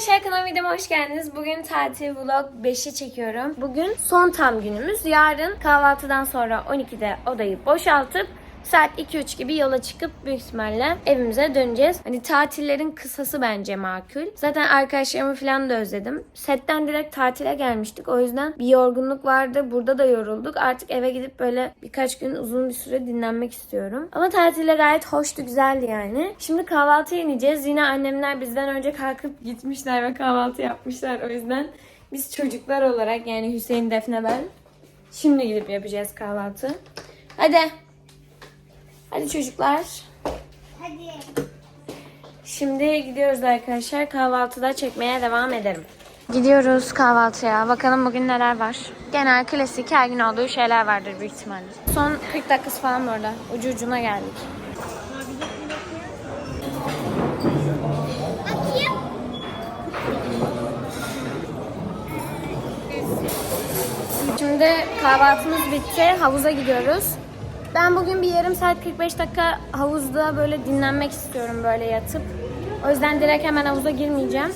arkadaşlar kanalıma videoma hoş geldiniz. Bugün tatil vlog 5'i çekiyorum. Bugün son tam günümüz. Yarın kahvaltıdan sonra 12'de odayı boşaltıp saat 2-3 gibi yola çıkıp büyük ihtimalle evimize döneceğiz. Hani tatillerin kısası bence makul. Zaten arkadaşlarımı falan da özledim. Setten direkt tatile gelmiştik. O yüzden bir yorgunluk vardı. Burada da yorulduk. Artık eve gidip böyle birkaç gün uzun bir süre dinlenmek istiyorum. Ama tatile gayet hoştu, güzeldi yani. Şimdi kahvaltıya ineceğiz. Yine annemler bizden önce kalkıp gitmişler ve kahvaltı yapmışlar. O yüzden biz çocuklar olarak yani Hüseyin, Defne ben şimdi gidip yapacağız kahvaltı. Hadi. Hadi çocuklar. Hadi. Şimdi gidiyoruz arkadaşlar. Kahvaltıda çekmeye devam ederim. Gidiyoruz kahvaltıya. Bakalım bugün neler var. Genel klasik her gün olduğu şeyler vardır büyük ihtimalle. Son 40 dakikası falan orada. Ucu ucuna geldik. Bakayım. Şimdi kahvaltımız bitti. Havuza gidiyoruz. Ben bugün bir yarım saat 45 dakika havuzda böyle dinlenmek istiyorum böyle yatıp. O yüzden direkt hemen havuza girmeyeceğim.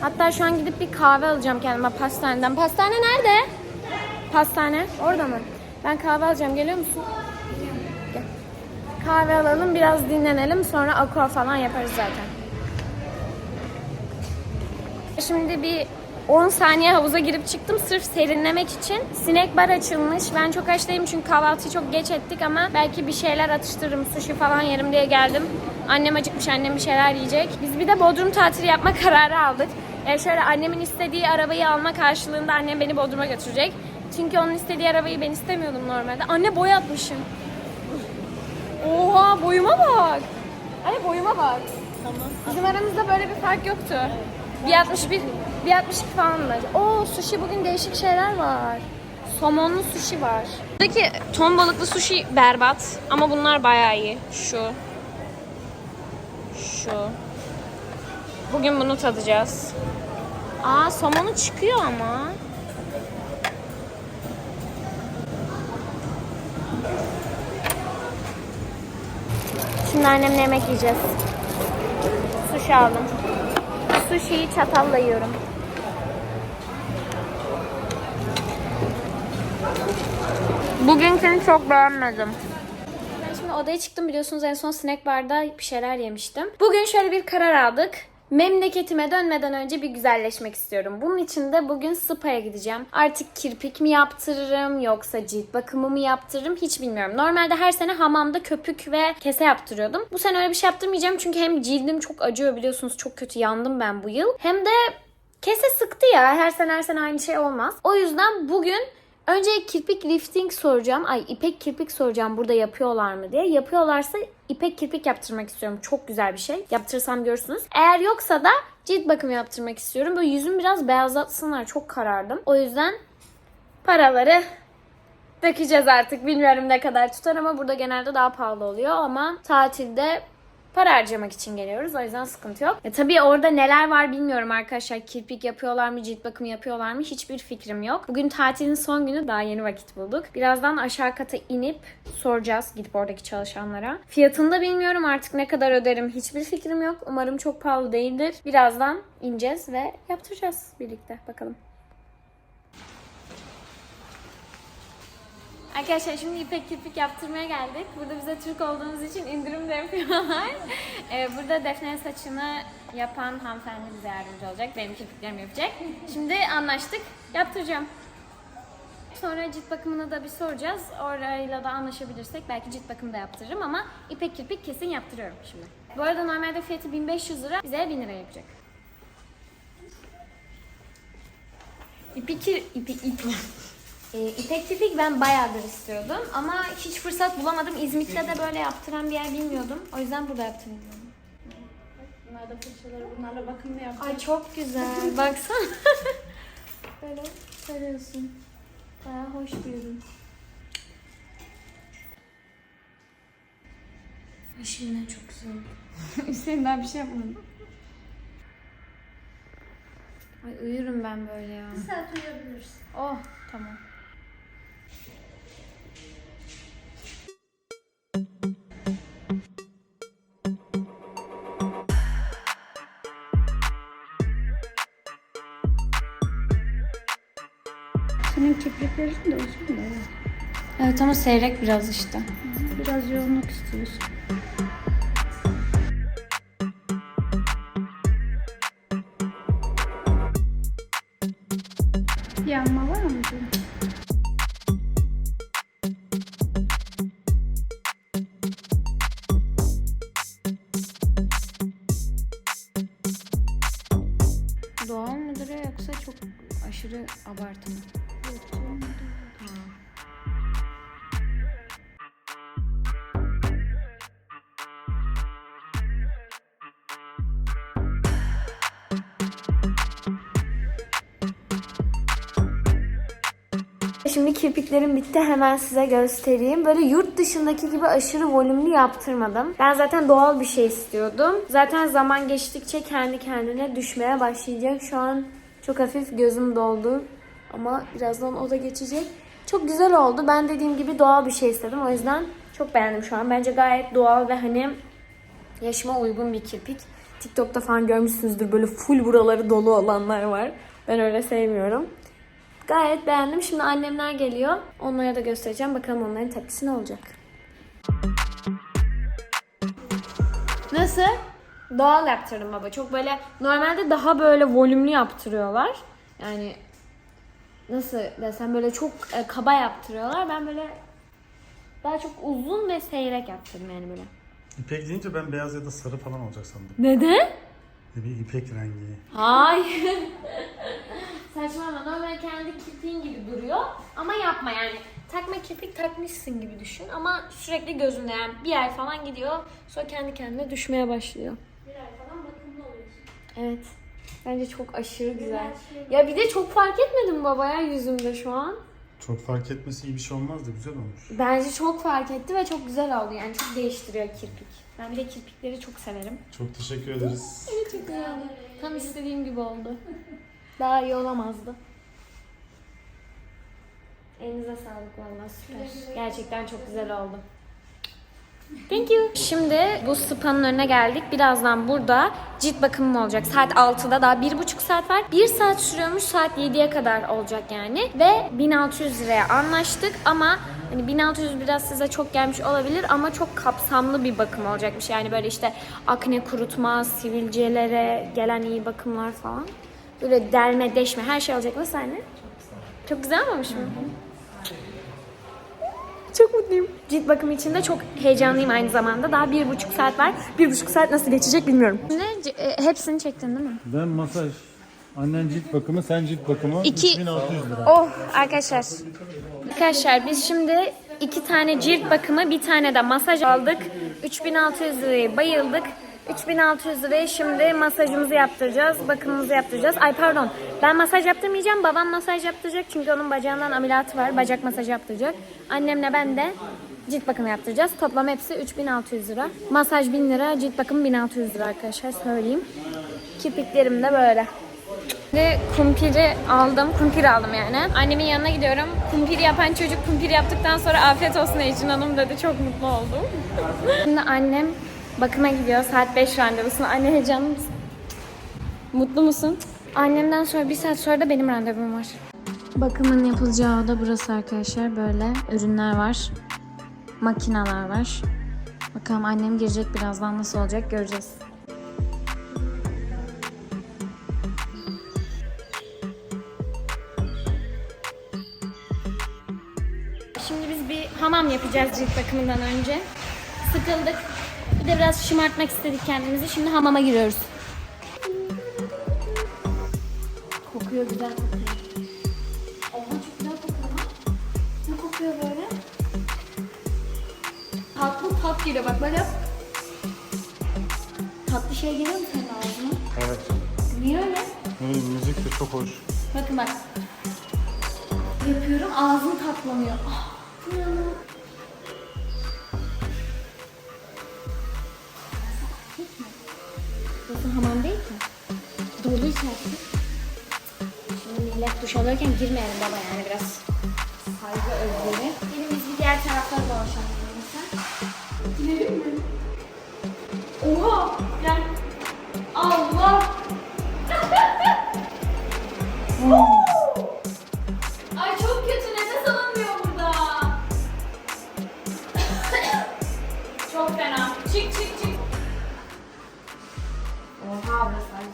Hatta şu an gidip bir kahve alacağım kendime pastaneden. Pastane nerede? Pastane. Orada mı? Ben kahve alacağım. Geliyor musun? Gel. Kahve alalım, biraz dinlenelim. Sonra aqua falan yaparız zaten. Şimdi bir 10 saniye havuza girip çıktım sırf serinlemek için. Sinek bar açılmış. Ben çok aç çünkü kahvaltıyı çok geç ettik ama belki bir şeyler atıştırırım. Sushi falan yerim diye geldim. Annem acıkmış, annem bir şeyler yiyecek. Biz bir de Bodrum tatili yapma kararı aldık. E şöyle annemin istediği arabayı alma karşılığında annem beni Bodrum'a götürecek. Çünkü onun istediği arabayı ben istemiyordum normalde. Anne boy atmışım. Oha boyuma bak. Anne boyuma bak. Tamam. Bizim aramızda böyle bir fark yoktu. Evet. 1.61 1.62 falan mı? Oo sushi bugün değişik şeyler var. Somonlu sushi var. Buradaki ton balıklı sushi berbat ama bunlar bayağı iyi. Şu. Şu. Bugün bunu tadacağız. Aa somonu çıkıyor ama. Şimdi annemle yemek yiyeceğiz. Sushi aldım. Sushi'yi çatalla yiyorum. Bugünkünü çok beğenmedim. Ben şimdi odaya çıktım biliyorsunuz en son snack barda bir şeyler yemiştim. Bugün şöyle bir karar aldık. Memleketime dönmeden önce bir güzelleşmek istiyorum. Bunun için de bugün spa'ya gideceğim. Artık kirpik mi yaptırırım yoksa cilt bakımı mı yaptırırım hiç bilmiyorum. Normalde her sene hamamda köpük ve kese yaptırıyordum. Bu sene öyle bir şey yaptırmayacağım çünkü hem cildim çok acıyor biliyorsunuz çok kötü yandım ben bu yıl. Hem de kese sıktı ya her sene her sene aynı şey olmaz. O yüzden bugün Önce kirpik lifting soracağım. Ay ipek kirpik soracağım burada yapıyorlar mı diye. Yapıyorlarsa ipek kirpik yaptırmak istiyorum. Çok güzel bir şey. Yaptırırsam görürsünüz. Eğer yoksa da cilt bakımı yaptırmak istiyorum. Böyle yüzüm biraz beyazlatsınlar. Çok karardım. O yüzden paraları dökeceğiz artık. Bilmiyorum ne kadar tutar ama burada genelde daha pahalı oluyor. Ama tatilde para harcamak için geliyoruz. O yüzden sıkıntı yok. E, tabii orada neler var bilmiyorum arkadaşlar. Kirpik yapıyorlar mı, cilt bakımı yapıyorlar mı hiçbir fikrim yok. Bugün tatilin son günü daha yeni vakit bulduk. Birazdan aşağı kata inip soracağız gidip oradaki çalışanlara. Fiyatını da bilmiyorum artık ne kadar öderim hiçbir fikrim yok. Umarım çok pahalı değildir. Birazdan ineceğiz ve yaptıracağız birlikte. Bakalım. Arkadaşlar şimdi ipek kirpik yaptırmaya geldik. Burada bize Türk olduğumuz için indirim de yapıyorlar. Ee, burada Defne'nin saçını yapan hanımefendi bize yardımcı olacak. Benim kirpiklerimi yapacak. Şimdi anlaştık. Yaptıracağım. Sonra cilt bakımını da bir soracağız. Orayla da anlaşabilirsek belki cilt bakımı da yaptırırım ama ipek kirpik kesin yaptırıyorum şimdi. Bu arada normalde fiyatı 1500 lira. Bize 1000 lira yapacak. İpi kir... İpi... ipi. E, İpek Tipik ben bayağıdır istiyordum ama hiç fırsat bulamadım. İzmit'te de böyle yaptıran bir yer bilmiyordum. O yüzden burada yaptırıyorum. Bunlar da fırçaları bunlarla bakımını yapacağız. Ay çok güzel. Baksana. böyle sarıyorsun. Bayağı hoş bir ürün. Şimdiden çok güzel oldu. Hüseyin daha bir şey yapmadım. Ay uyurum ben böyle ya. Bir saat uyuyabilirsin. Oh tamam. Ama seyrek biraz işte. Biraz yoğunluk istiyorsun. Kirpiklerim bitti hemen size göstereyim. Böyle yurt dışındaki gibi aşırı volümlü yaptırmadım. Ben zaten doğal bir şey istiyordum. Zaten zaman geçtikçe kendi kendine düşmeye başlayacak. Şu an çok hafif gözüm doldu. Ama birazdan o da geçecek. Çok güzel oldu. Ben dediğim gibi doğal bir şey istedim. O yüzden çok beğendim şu an. Bence gayet doğal ve hani yaşıma uygun bir kirpik. TikTok'ta falan görmüşsünüzdür böyle full buraları dolu olanlar var. Ben öyle sevmiyorum. Gayet beğendim. Şimdi annemler geliyor. Onlara da göstereceğim. Bakalım onların tepkisi ne olacak. Nasıl? Doğal yaptırdım baba. Çok böyle normalde daha böyle volümlü yaptırıyorlar. Yani nasıl desem böyle çok e, kaba yaptırıyorlar. Ben böyle daha çok uzun ve seyrek yaptırdım yani böyle. İpek deyince ben beyaz ya da sarı falan olacak sandım. Neden? Ne bir ipek rengi. Hayır. Saçmalama. Normal kendi kirpiğin gibi duruyor. Ama yapma yani. Takma kirpik takmışsın gibi düşün. Ama sürekli gözünde yani bir ay falan gidiyor. Sonra kendi kendine düşmeye başlıyor. Bir ay falan bakımlı oluyorsun. Evet. Bence çok aşırı güzel. Ya bir de çok fark etmedim baba ya yüzümde şu an. Çok fark etmesi iyi bir şey olmaz da güzel olmuş. Bence çok fark etti ve çok güzel oldu. Yani çok değiştiriyor kirpik. Ben bir de kirpikleri çok severim. Çok teşekkür ederiz. Evet çok güzel oldu. Tam istediğim gibi oldu. Daha iyi olamazdı. Elinize sağlık vallahi süper. Gerçekten çok güzel oldu. Thank you. Şimdi bu spa'nın önüne geldik. Birazdan burada cilt bakımım olacak. Saat 6'da daha 1,5 saat var. 1 saat sürüyormuş. Saat 7'ye kadar olacak yani. Ve 1600 liraya anlaştık ama hani 1600 biraz size çok gelmiş olabilir ama çok kapsamlı bir bakım olacakmış. Yani böyle işte akne kurutma, sivilcelere gelen iyi bakımlar falan. Böyle derme, deşme her şey olacak. Nasıl anne? Çok güzel olmamış mı? Çok mutluyum. Cilt bakımı için de çok heyecanlıyım aynı zamanda. Daha bir buçuk saat var. Bir buçuk saat nasıl geçecek bilmiyorum. Ne? e, hepsini çektin değil mi? Ben masaj. Annen cilt bakımı, sen cilt bakımı. İki- 3600 lira. Oh arkadaşlar. Arkadaşlar biz şimdi iki tane cilt bakımı bir tane de masaj aldık. 3600 lirayı bayıldık. 3600 liraya şimdi masajımızı yaptıracağız, bakımımızı yaptıracağız. Ay pardon, ben masaj yaptırmayacağım, babam masaj yaptıracak çünkü onun bacağından ameliyatı var, bacak masajı yaptıracak. Annemle ben de cilt bakımı yaptıracağız. Toplam hepsi 3600 lira. Masaj 1000 lira, cilt bakımı 1600 lira arkadaşlar söyleyeyim. Kirpiklerim de böyle. Şimdi kumpiri aldım. Kumpir aldım yani. Annemin yanına gidiyorum. Kumpir yapan çocuk kumpir yaptıktan sonra afiyet olsun Ecin Hanım dedi. Çok mutlu oldum. Şimdi annem bakıma gidiyor. Saat 5 randevusuna. Anne heyecanlı mısın? Mutlu musun? Annemden sonra bir saat sonra da benim randevum var. Bakımın yapılacağı oda burası arkadaşlar. Böyle ürünler var. Makineler var. Bakalım annem girecek birazdan nasıl olacak göreceğiz. Şimdi biz bir hamam yapacağız cilt bakımından önce. Sıkıldık. Bir de biraz şımartmak istedik kendimizi. Şimdi hamama giriyoruz. Kokuyor güzel kokuyor. Oha çok güzel kokuyor lan. Ne kokuyor böyle? Tatlı tat geliyor bak böyle. Tatlı şey geliyor mu senin ağzına? Evet. Niye öyle? Evet, müzik de çok hoş. Bakın bak. Yapıyorum ağzım tatlanıyor. Ah. millet duş alırken girmeyelim baba yani biraz saygı özgürlüğü. Elimiz bir diğer taraflara dolaşalım. Gidelim mi? Allah! Ay çok kötü nefes alamıyor burada. çok fena. Çık çık çık. Oha burası acı.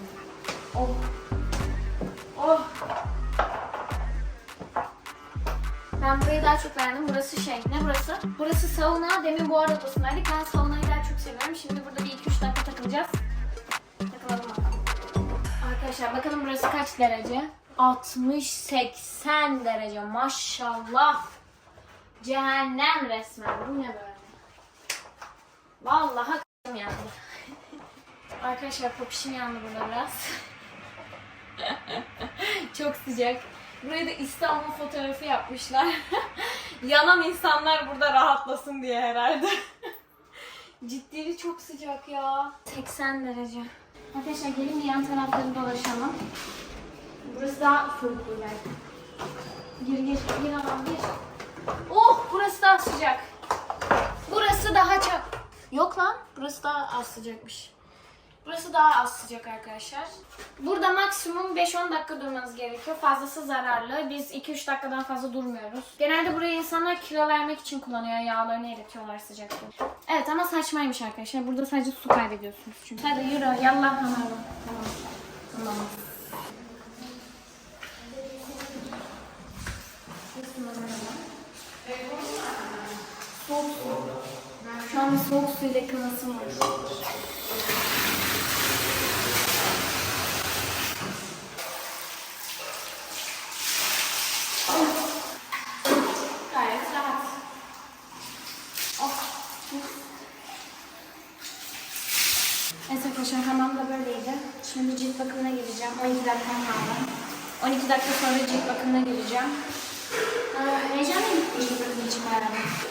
Oh. Ben burayı daha çok beğendim. Burası şey, ne burası? Burası sauna. Demin bu arada odasındaydık. Ben saunayı daha çok seviyorum. Şimdi burada bir 2-3 dakika takılacağız. Takılalım bakalım. Arkadaşlar bakalım burası kaç derece? 60-80 derece. Maşallah. Cehennem resmen. Bu ne böyle? Vallahi k***im yandı. Arkadaşlar popişim yandı burada biraz. Çok sıcak. Buraya da İstanbul fotoğrafı yapmışlar. Yanan insanlar burada rahatlasın diye herhalde. Ciddi çok sıcak ya. 80 derece. Arkadaşlar gelin bir yan tarafları dolaşalım. Burası daha soğuk belki. Gir gir gir adam gir. Oh burası daha sıcak. Burası daha çok. Yok lan burası daha az sıcakmış. Burası daha az sıcak arkadaşlar. Burada maksimum 5-10 dakika durmanız gerekiyor. Fazlası zararlı. Biz 2-3 dakikadan fazla durmuyoruz. Genelde burayı insanlar kilo vermek için kullanıyor. Yağlarını eritiyorlar sıcakta. Evet ama saçmaymış arkadaşlar. Burada sadece su kaybediyorsunuz çünkü. Hadi yürü. Yallah tamam. Tamam. Tamam. Soğuk su. Şu an soğuk suyla yıkamasım var. Gayet rahat. Oh. Evet arkadaşlar hamam da böyleydi. Şimdi cilt bakımına gireceğim. 12 dakikam kaldı. 12 dakika sonra cilt bakımına gireceğim. Aa, Heyecanlıyım cilt bakımı için bayağı.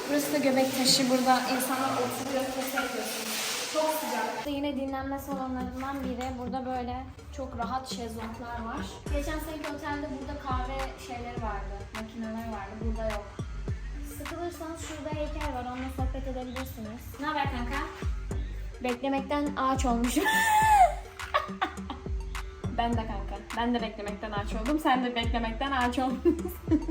Burası da göbek taşı. Burada insanlar oturuyor, ses yapıyorsunuz. Çok sıcak. Yine dinlenme salonlarından biri. Burada böyle çok rahat şezlonglar var. Geçen seneki otelde burada kahve şeyleri vardı. Makineler vardı. Burada yok. Sıkılırsanız şurada heykel var. Onunla sohbet edebilirsiniz. Ne haber kanka? Beklemekten ağaç olmuşum. ben de kanka. Ben de beklemekten ağaç oldum. Sen de beklemekten ağaç oldun.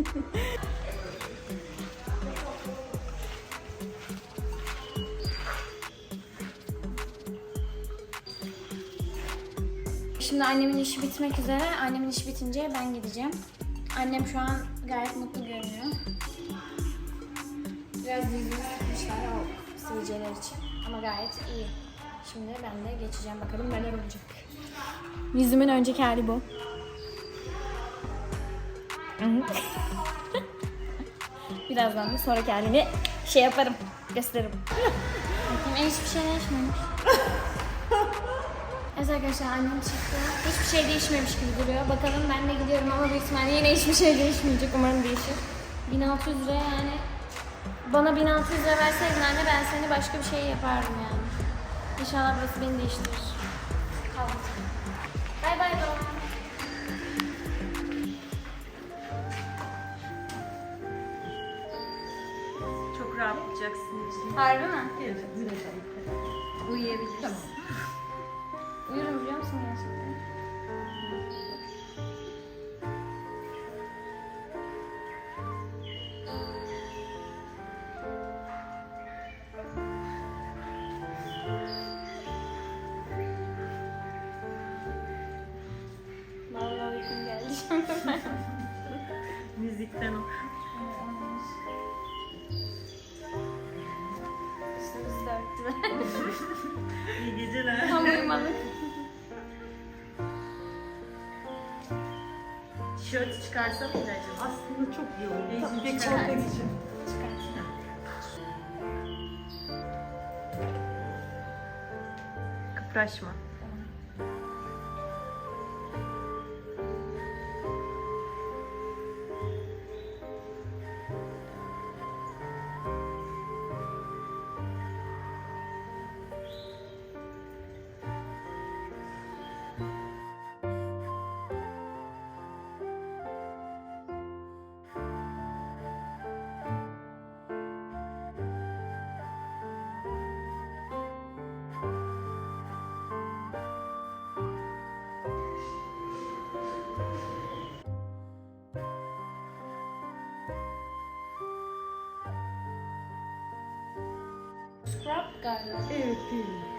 Şimdi annemin işi bitmek üzere. Annemin işi bitince ben gideceğim. Annem şu an gayet mutlu görünüyor. Biraz yüzünü sıkmışlar o sivilceler için. Ama gayet iyi. Şimdi ben de geçeceğim bakalım neler olacak. Yüzümün önceki hali bu. Birazdan da sonraki halini şey yaparım, gösteririm. Bakayım hiçbir şey değişmemiş. Evet arkadaşlar annem çıktı. Hiçbir şey değişmemiş gibi duruyor. Bakalım ben de gidiyorum ama büyük ihtimalle yine hiçbir şey değişmeyecek. Umarım değişir. 1600 lira yani. Bana 1600 lira verseydin anne ben seni başka bir şey yapardım yani. İnşallah burası beni değiştirir. Kaldı. Bay bay Doğan. Çok rahatlayacaksın. Harbi mi? Evet, Uyuyabilirsin. Uyurum biliyor musun gerçekten? Vallahi uykum geldi. Müzikten o. Üstümüzü de örttüler. İyi geceler. Tam uyumadık. Tişörtü çıkarsam mıydı acaba? Aslında çok yoğun. Tabii Pek çıkar. korkak için. Kıpraşma. color. 18.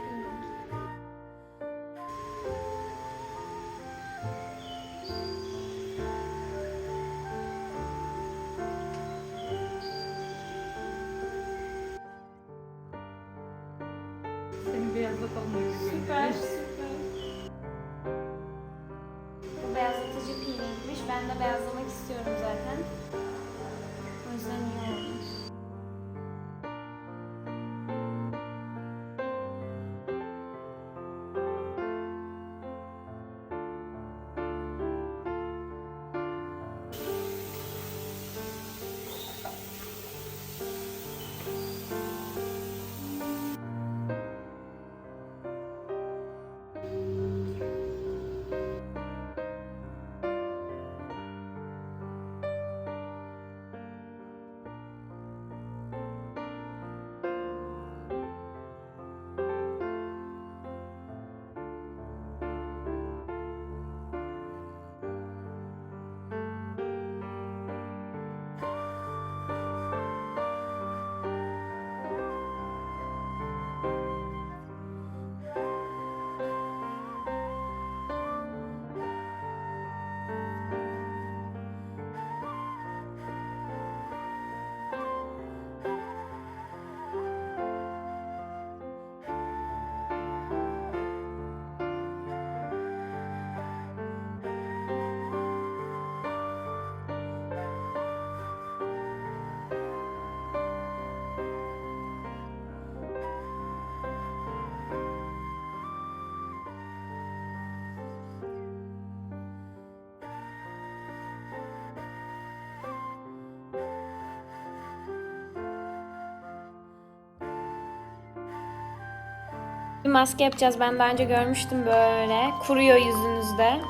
Bir maske yapacağız. Ben daha önce görmüştüm böyle. Kuruyor yüzünüzde.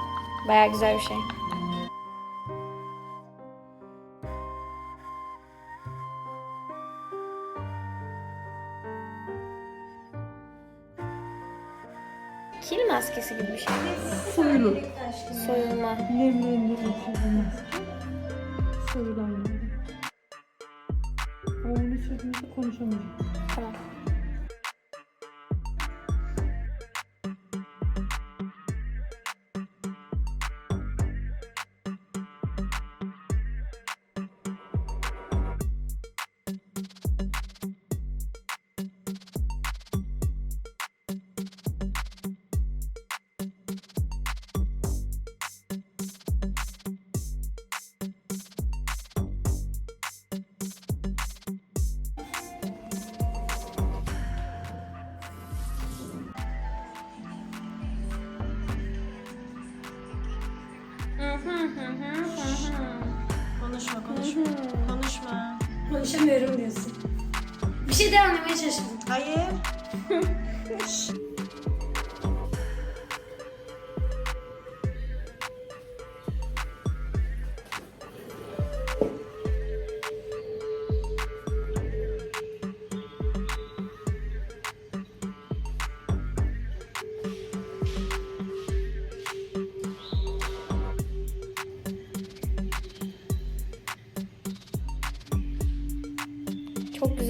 Baya güzel bir şey. Şey devam etmeye çalıştım.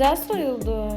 Güzel soyuldu.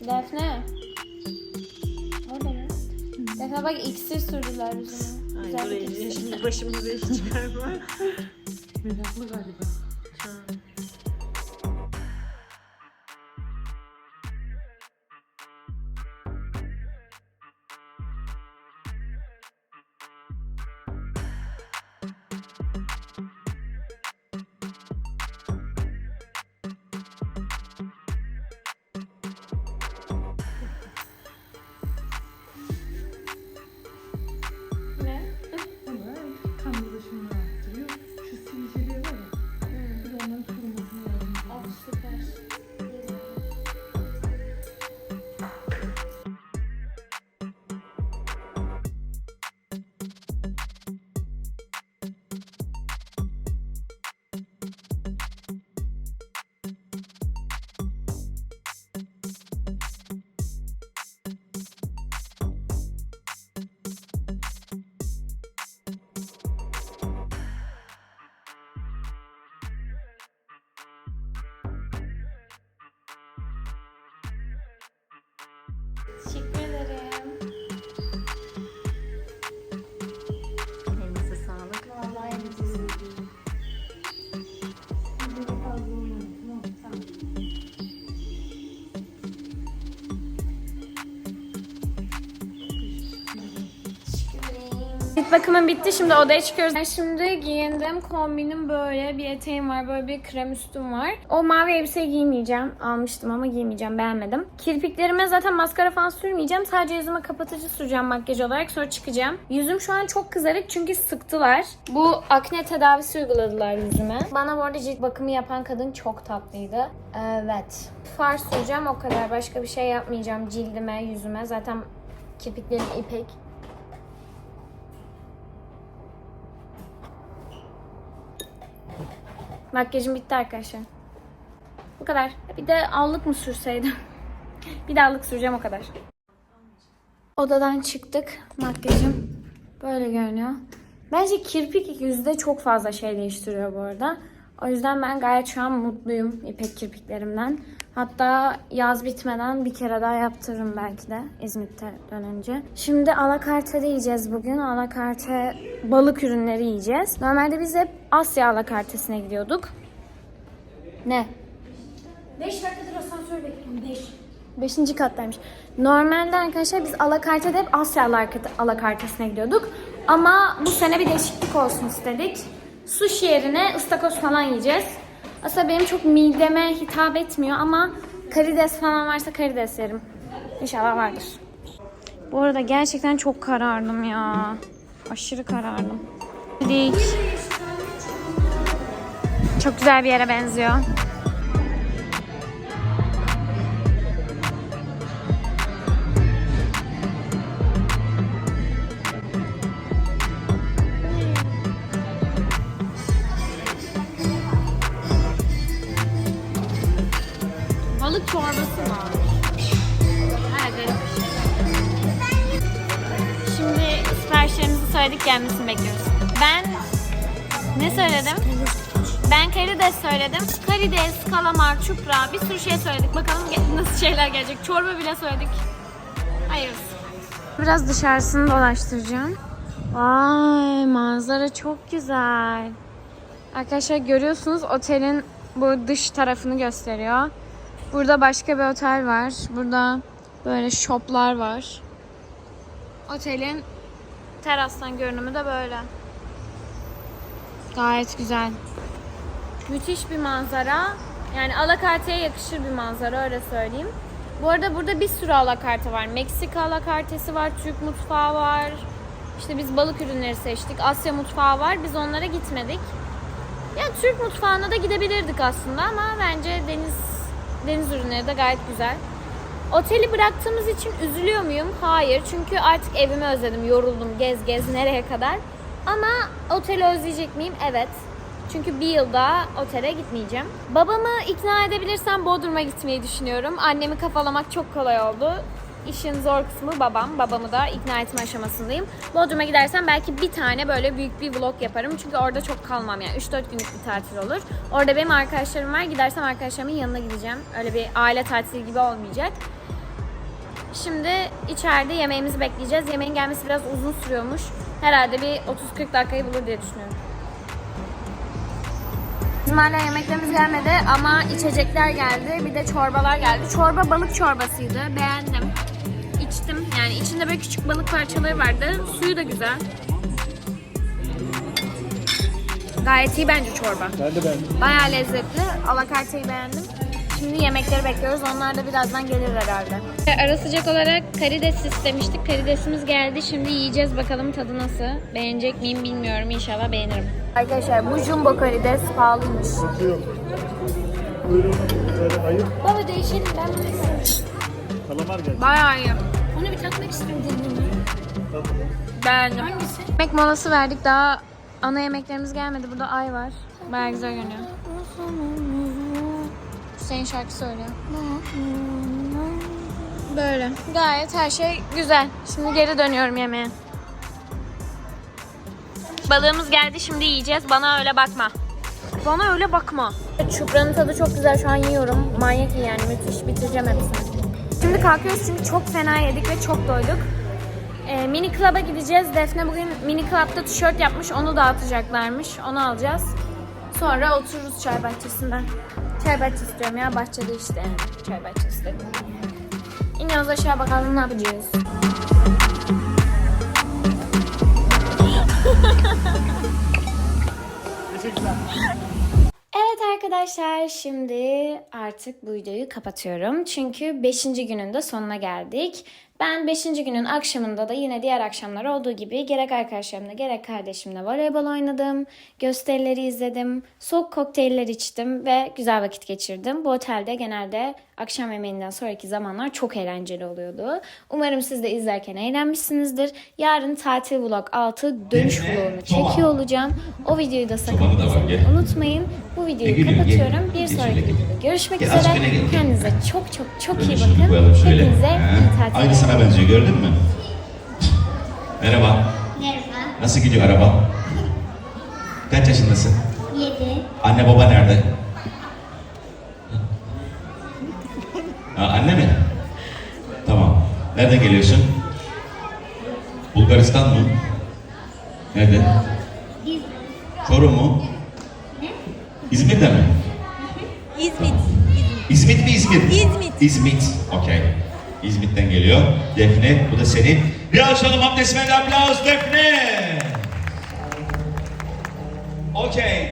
Defne. Orada mı? Defne bak iksir sürdüler yüzüme. Güzel bir iksir. Şimdi başımıza iş çıkarma. Meraklı galiba. Bakımım bitti. Şimdi odaya çıkıyoruz. Ben şimdi giyindim. Kombinim böyle. Bir eteğim var. Böyle bir krem üstüm var. O mavi elbiseyi giymeyeceğim. Almıştım ama giymeyeceğim. Beğenmedim. Kirpiklerime zaten maskara falan sürmeyeceğim. Sadece yüzüme kapatıcı süreceğim makyaj olarak. Sonra çıkacağım. Yüzüm şu an çok kızarık çünkü sıktılar. Bu akne tedavisi uyguladılar yüzüme. Bana bu arada cilt bakımı yapan kadın çok tatlıydı. Evet. Far süreceğim o kadar. Başka bir şey yapmayacağım cildime, yüzüme. Zaten kirpiklerim ipek. Makyajım bitti arkadaşlar. Bu kadar. Bir de allık mı sürseydim? bir de allık süreceğim o kadar. Odadan çıktık. Makyajım böyle görünüyor. Bence kirpik yüzde çok fazla şey değiştiriyor bu arada. O yüzden ben gayet şu an mutluyum ipek kirpiklerimden. Hatta yaz bitmeden bir kere daha yaptırırım belki de İzmit'te dönünce. Şimdi alakarte de yiyeceğiz bugün. Alakarte balık ürünleri yiyeceğiz. Normalde biz hep Asya alakartesine gidiyorduk. Ne? 5 dakikadır asansör bekliyorum. 5. Beşinci kattaymış. Normalde arkadaşlar biz alakartede hep Asya alakarte- alakartesine gidiyorduk. Ama bu sene bir değişiklik olsun istedik. Sushi yerine ıstakoz falan yiyeceğiz. Aslında benim çok mideme hitap etmiyor ama karides falan varsa karides yerim. İnşallah vardır. Bu arada gerçekten çok karardım ya. Aşırı karardım. Dik. Çok güzel bir yere benziyor. Balık çorbası var. Evet. Şimdi siparişlerimizi söyledik gelmesini bekliyoruz. Ben ne söyledim? Ben karides söyledim. Karides, kalamar, çupra bir sürü şey söyledik. Bakalım nasıl şeyler gelecek. Çorba bile söyledik. Hayırlısı. Biraz dışarısını dolaştıracağım. Vay manzara çok güzel. Arkadaşlar görüyorsunuz otelin bu dış tarafını gösteriyor. Burada başka bir otel var. Burada böyle shoplar var. Otelin terastan görünümü de böyle. Gayet güzel. Müthiş bir manzara. Yani alakarteye yakışır bir manzara öyle söyleyeyim. Bu arada burada bir sürü alakarte var. Meksika alakartesi var, Türk mutfağı var. İşte biz balık ürünleri seçtik. Asya mutfağı var. Biz onlara gitmedik. Yani Türk mutfağına da gidebilirdik aslında ama bence deniz deniz ürünleri de gayet güzel. Oteli bıraktığımız için üzülüyor muyum? Hayır. Çünkü artık evimi özledim. Yoruldum. Gez gez nereye kadar. Ama oteli özleyecek miyim? Evet. Çünkü bir yıl daha otele gitmeyeceğim. Babamı ikna edebilirsem Bodrum'a gitmeyi düşünüyorum. Annemi kafalamak çok kolay oldu. İşin zor kısmı babam. Babamı da ikna etme aşamasındayım. Bodrum'a gidersem belki bir tane böyle büyük bir vlog yaparım. Çünkü orada çok kalmam yani. 3-4 günlük bir tatil olur. Orada benim arkadaşlarım var. Gidersem arkadaşlarımın yanına gideceğim. Öyle bir aile tatili gibi olmayacak. Şimdi içeride yemeğimizi bekleyeceğiz. Yemeğin gelmesi biraz uzun sürüyormuş. Herhalde bir 30-40 dakikayı bulur diye düşünüyorum. Bizim hala yemeklerimiz gelmedi ama içecekler geldi. Bir de çorbalar geldi. Çorba balık çorbasıydı. Beğendim. İçtim. Yani içinde böyle küçük balık parçaları vardı. Suyu da güzel. Gayet iyi bence çorba. Ben de ben. Bayağı lezzetli. Alakarteyi beğendim. Şimdi yemekleri bekliyoruz. Onlar da birazdan gelir herhalde. Ara sıcak olarak karides istemiştik. Karidesimiz geldi. Şimdi yiyeceğiz. Bakalım tadı nasıl. Beğenecek miyim bilmiyorum. İnşallah beğenirim. Arkadaşlar bu jumbo karides pahalıymış. Yok. Buyurun. Böyle ayıp. Baba değişelim ben bunu istiyorum. Kalamar geldi. Bayağı iyi. Onu bir tatmak istiyorum dilini. Beğendim. Hangisi? Yemek molası verdik. Daha ana yemeklerimiz gelmedi. Burada ay var. Bayağı güzel görünüyor. Hüseyin şarkı söylüyor. Böyle. Gayet her şey güzel. Şimdi geri dönüyorum yemeğe. Balığımız geldi şimdi yiyeceğiz. Bana öyle bakma. Bana öyle bakma. Çupranın tadı çok güzel şu an yiyorum. Manyak iyi yani müthiş. Bitireceğim hepsini. Şimdi kalkıyoruz çünkü çok fena yedik ve çok doyduk. Ee, mini Club'a gideceğiz. Defne bugün Mini Club'da tişört yapmış. Onu dağıtacaklarmış. Onu alacağız. Sonra otururuz çay bahçesinden. Çay bahçesi istiyorum ya. Bahçede işte. Çay bahçesi dedim. İniyoruz aşağı bakalım ne yapacağız. Evet arkadaşlar şimdi artık bu videoyu kapatıyorum. Çünkü 5. günün de sonuna geldik. Ben 5. günün akşamında da yine diğer akşamlar olduğu gibi gerek arkadaşlarımla gerek kardeşimle voleybol oynadım. Gösterileri izledim. Soğuk kokteyller içtim ve güzel vakit geçirdim. Bu otelde genelde akşam yemeğinden sonraki zamanlar çok eğlenceli oluyordu. Umarım siz de izlerken eğlenmişsinizdir. Yarın tatil vlog 6 dönüş vlogunu çekiyor olacağım. O videoyu da sakın izlemeyi unutmayın. Bu videoyu gel. kapatıyorum. Bir sonraki videoda görüşmek üzere. Kendinize çok çok çok iyi bakın. Hepinize Ha? iyi tatiller. Aynı sana benziyor gördün mü? Merhaba. Merhaba. Nasıl gidiyor araba? Kaç yaşındasın? 7. Anne baba nerede? Ha, anne mi? Tamam. Nereden geliyorsun? Bulgaristan mı? Nerede? Çorum mu? İzmir'de mi? İzmit. İzmit mi İzmir? İzmit. İzmit. Okey. İzmit'ten geliyor. Defne. Bu da senin. Bir alçalım abdestmeli aplaus Defne. Okey.